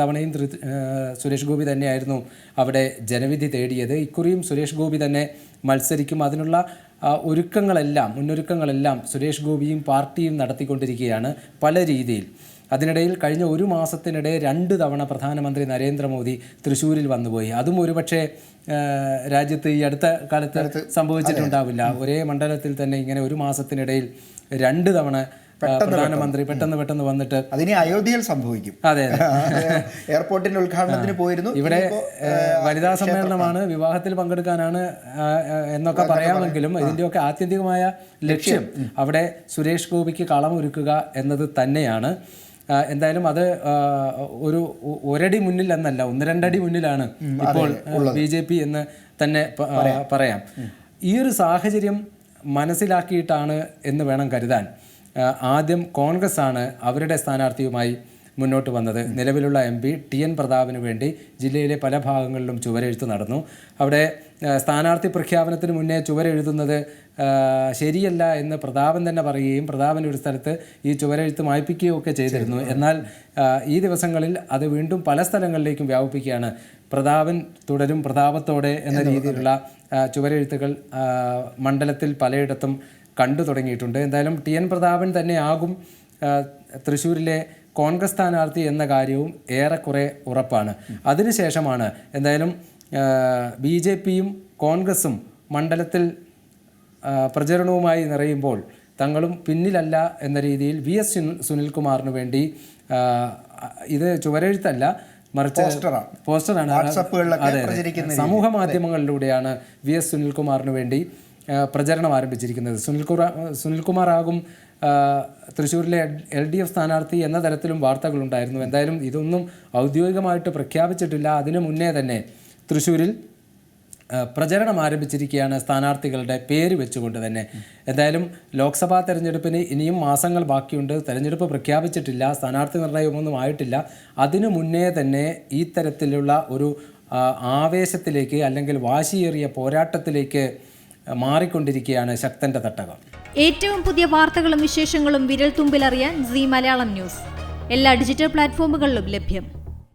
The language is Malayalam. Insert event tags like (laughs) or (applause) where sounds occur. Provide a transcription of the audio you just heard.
തവണയും സുരേഷ് ഗോപി തന്നെയായിരുന്നു അവിടെ ജനവിധി തേടിയത്. ഇക്കുറിയും സുരേഷ് ഗോപി തന്നെ മത്സരിക്കും. അതിനുള്ള ഒരുക്കങ്ങളെല്ലാം മുന്നൊരുക്കങ്ങളെല്ലാം സുരേഷ് ഗോപിയും പാർട്ടിയും നടത്തിക്കൊണ്ടിരിക്കുകയാണ് പല രീതിയിൽ. അതിനിടയിൽ കഴിഞ്ഞ ഒരു മാസത്തിനിടെ രണ്ട് തവണ പ്രധാനമന്ത്രി നരേന്ദ്രമോദി തൃശ്ശൂരിൽ വന്നുപോയി. അതും ഒരുപക്ഷെ രാജ്യത്ത് ഈ അടുത്ത കാലത്ത് സംഭവിച്ചിട്ടുണ്ടാവില്ല. ഒരേ മണ്ഡലത്തിൽ തന്നെ ഇങ്ങനെ ഒരു മാസത്തിനിടയിൽ രണ്ട് തവണ പ്രധാനമന്ത്രി പെട്ടെന്ന് പെട്ടെന്ന് വന്നിട്ട് അതിനി അയോധ്യയിൽ സംഭവിക്കും. അതെ (laughs) എയർപോർട്ടിന്റെ ഉദ്ഘാടനത്തിന് പോയിരുന്നു. ഇവിടെ വനിതാ സമ്മേളനമാണ് വിവാഹത്തിൽ പങ്കെടുക്കാനാണ് എന്നൊക്കെ പറയാമെങ്കിലും ഇതിന്റെയൊക്കെ ആത്യന്തികമായ ലക്ഷ്യം അവിടെ സുരേഷ് ഗോപിക്ക് കളം ഒരുക്കുക എന്നത് തന്നെയാണ്. എന്തായാലും അത് ഒരു ഒരടി മുന്നിൽ എന്നല്ല ഒന്ന് രണ്ടടി മുന്നിലാണ് ഇപ്പോൾ ബി ജെ പി എന്ന് തന്നെ പറയാം. ഈ ഒരു സാഹചര്യം മനസ്സിലാക്കിയിട്ടാണ് എന്ന് വേണം കരുതാൻ. ആദ്യം കോൺഗ്രസ് ആണ് അവരുടെ സ്ഥാനാർത്ഥിയുമായി മുന്നോട്ട് വന്നത്. നിലവിലുള്ള എം പി ടി എൻ പ്രതാപിന് വേണ്ടി ജില്ലയിലെ പല ഭാഗങ്ങളിലും ചുവരെഴുത്ത് നടന്നു. അവിടെ സ്ഥാനാർത്ഥി പ്രഖ്യാപനത്തിന് മുന്നേ ചുവരെഴുതുന്നത് ശരിയല്ല എന്ന് പ്രതാപൻ തന്നെ പറയുകയും പ്രതാപൻ ഒരു സ്ഥലത്ത് ഈ ചുവരെഴുത്ത് മായ്പിക്കുകയും ഒക്കെ ചെയ്തിരുന്നു. എന്നാൽ ഈ ദിവസങ്ങളിൽ അത് വീണ്ടും പല സ്ഥലങ്ങളിലേക്കും വ്യാപിപ്പിക്കുകയാണ്. പ്രതാപൻ തുടരും പ്രതാപത്തോടെ എന്ന രീതിയിലുള്ള ചുവരെഴുത്തുകൾ മണ്ഡലത്തിൽ പലയിടത്തും കണ്ടു തുടങ്ങിയിട്ടുണ്ട്. എന്തായാലും ടി എൻ പ്രതാപൻ തന്നെയാകും ആകും തൃശ്ശൂരിലെ കോൺഗ്രസ് സ്ഥാനാർത്ഥി എന്ന കാര്യവും ഏറെക്കുറെ ഉറപ്പാണ്. അതിനുശേഷമാണ് എന്തായാലും ബി ജെ പിയും കോൺഗ്രസും മണ്ഡലത്തിൽ പ്രചരണവുമായി നിറയുമ്പോൾ തങ്ങളും പിന്നിലല്ല എന്ന രീതിയിൽ വി എസ് സുനിൽ സുനിൽകുമാറിന് വേണ്ടി ഇത് ചുവരെഴുത്തല്ല മറിച്ച് പോസ്റ്ററാണ്. അതെ, സമൂഹ മാധ്യമങ്ങളിലൂടെയാണ് വി എസ് സുനിൽകുമാറിന് വേണ്ടി പ്രചരണം ആരംഭിച്ചിരിക്കുന്നത്. സുനിൽകുമാർ ആകും തൃശ്ശൂരിലെ എൽ ഡി എഫ് സ്ഥാനാർത്ഥി എന്ന തരത്തിലും വാർത്തകളുണ്ടായിരുന്നു എന്തായാലും ഇതൊന്നും ഔദ്യോഗികമായിട്ട് പ്രഖ്യാപിച്ചിട്ടില്ല. അതിനു മുന്നേ തന്നെ തൃശ്ശൂരിൽ പ്രചരണം ആരംഭിച്ചിരിക്കുകയാണ് സ്ഥാനാർത്ഥികളുടെ പേര് വെച്ചുകൊണ്ട് തന്നെ. എന്തായാലും ലോക്സഭാ തെരഞ്ഞെടുപ്പിന് ഇനിയും മാസങ്ങൾ ബാക്കിയുണ്ട്. തെരഞ്ഞെടുപ്പ് പ്രഖ്യാപിച്ചിട്ടില്ല. സ്ഥാനാർത്ഥി നിർണയമൊന്നും ആയിട്ടില്ല. അതിനു മുന്നേ തന്നെ ഈ തരത്തിലുള്ള ഒരു ആവേശത്തിലേക്ക് അല്ലെങ്കിൽ വാശിയേറിയ പോരാട്ടത്തിലേക്ക് മാറിക്കൊണ്ടിരിക്കുകയാണ് ശക്തന്റെ തട്ടകം. ഏറ്റവും പുതിയ വാർത്തകളും വിശേഷങ്ങളും വിരൽ തുമ്പിലറിയാൻ സി മലയാളം ന്യൂസ്. എല്ലാ ഡിജിറ്റൽ പ്ലാറ്റ്ഫോമുകളിലും ലഭ്യം.